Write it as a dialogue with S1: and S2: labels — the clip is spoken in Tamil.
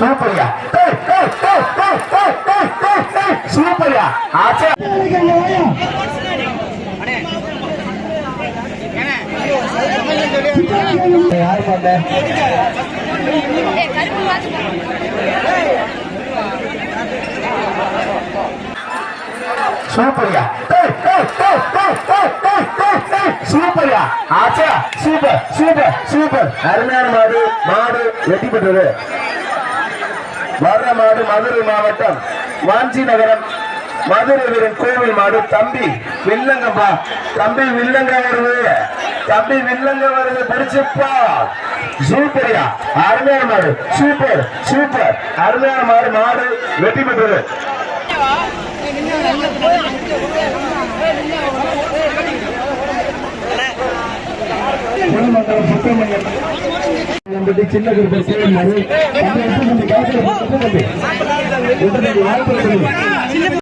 S1: சூப்பரியா சூப்பரியா ஆச்சா யாரு பண்ண சூப்பரியா சூப்பரியா ஆச்சா சூப்பர் சூப்பர் சூப்பர் அருமையான மாடு மாடு வெற்றி பெற்றது வர்ற மாடு மதுரை மாவட்டம் வாஞ்சி நகரம். மதுரை வீரன் கோவில் மாடு தம்பி வில்லங்கப்பா. தம்பி வில்லங்க வருது. தம்பி வில்லங்க வருது. பிடிச்சுப்பா. சூப்பரியா. அருமையான மாடு. Super super. அருமையான மாடு மாடு வெற்றி பெற்றது. சுப்பிரமணியம் சின்ன குருபர் கோவில் மாடு. உடனே வாய்ப்பு